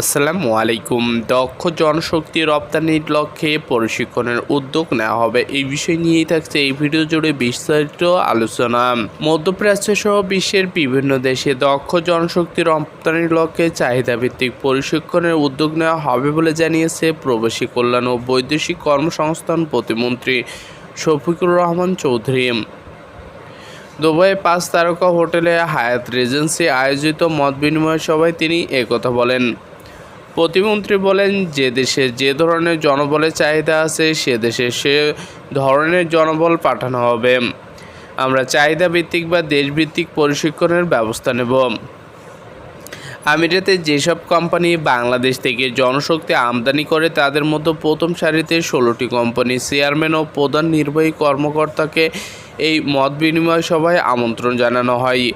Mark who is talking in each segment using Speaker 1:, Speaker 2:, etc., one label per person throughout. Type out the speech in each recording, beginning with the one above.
Speaker 1: আসসালামু আলাইকুম। দক্ষ জনশক্তি রপ্তানির লক্ষ্যে প্রশিক্ষণের উদ্যোগ নেওয়া হবে। এই বিষয় নিয়েই থাকছে এই ভিডিও জুড়ে বিস্তারিত আলোচনা। মধ্যপ্রাচ্য সহ বিশ্বের বিভিন্ন দেশে দক্ষ জনশক্তি রপ্তানির লক্ষ্যে চাহিদা ভিত্তিক প্রশিক্ষণের উদ্যোগ নেওয়া হবে বলে জানিয়েছে প্রবাসী কল্যাণ ও বৈদেশিক কর্মসংস্থান প্রতিমন্ত্রী শফিকুর রহমান চৌধুরী। দুবাই পাঁচ তারকা হোটেলে হায়াত রেজেন্সি আয়োজিত মত বিনিময় সভায় তিনি একথা বলেন। প্রতিমন্ত্রী বলেন, যে দেশে যে ধরনের জনবলের চাহিদা আছে, সে দেশে সে ধরনের জনবল পাঠানো হবে। আমরা চাহিদা ভিত্তিক বা দেশভিত্তিক প্রশিক্ষণের ব্যবস্থা নেব। আমিরাতে যেসব কোম্পানি বাংলাদেশ থেকে জনশক্তি আমদানি করে, তাদের মধ্যে প্রথম সারিতে ষোলোটি কোম্পানি চেয়ারম্যান ও প্রধান নির্বাহী কর্মকর্তাকে এই মত বিনিময় সভায় আমন্ত্রণ জানানো হয়।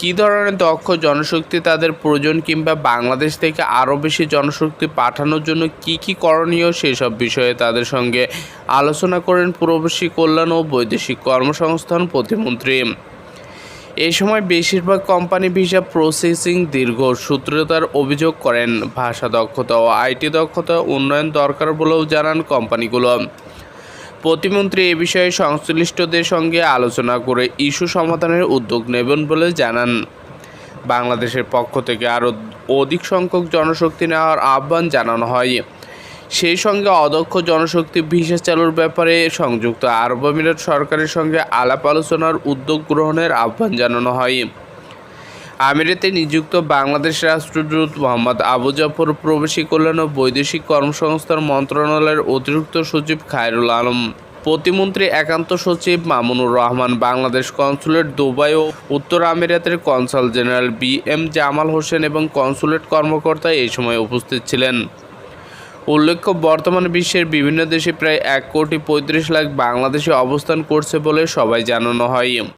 Speaker 1: কী ধরনের দক্ষ জনশক্তি তাদের প্রয়োজন কিংবা বাংলাদেশ থেকে আরও বেশি জনশক্তি পাঠানোর জন্য কি কি করণীয় সেসব বিষয়ে তাদের সঙ্গে আলোচনা করেন প্রবাসী কল্যাণ ও বৈদেশিক কর্মসংস্থান প্রতিমন্ত্রী। এই সময় বেশিরভাগ কোম্পানি ভিসা প্রসেসিং দীর্ঘ সূত্রতার অভিযোগ করেন। ভাষা দক্ষতা ও আইটি দক্ষতা উন্নয়ন দরকার বলেও জানান কোম্পানিগুলো। প্রতিমন্ত্রী এ বিষয়ে সংশ্লিষ্টদের সঙ্গে আলোচনা করে ইস্যু সমাধানের উদ্যোগ নেবেন বলে জানান। বাংলাদেশের পক্ষ থেকে আরও অধিক সংখ্যক জনশক্তি নেওয়ার আহ্বান জানানো হয়। সেই সঙ্গে অদক্ষ জনশক্তি ভিসা চালুর ব্যাপারে সংযুক্ত আরব আমিরাত সরকারের সঙ্গে আলাপ আলোচনার উদ্যোগ গ্রহণের আহ্বান জানানো হয়। আমিরাতে নিযুক্ত বাংলাদেশ রাষ্ট্রদূত মোহাম্মদ আবু জাফর প্রবাসী কল্যাণ ও বৈদেশিক কর্মসংস্থান মন্ত্রণালয়ের অতিরিক্ত সচিব খায়রুল আলম, প্রতিমন্ত্রী একান্ত সচিব মামুনুর রহমান, বাংলাদেশ কনসুলেট দুবাই ও উত্তর আমিরাতের consul general B M Jamal Hossain এবং কনসুলেট কর্মকর্তা এই সময় উপস্থিত ছিলেন। উল্লেখ্য, বর্তমান বিশ্বের বিভিন্ন দেশে প্রায় এক কোটি পঁয়ত্রিশ লাখ বাংলাদেশে অবস্থান করছে বলে সবাই জানানো হয়।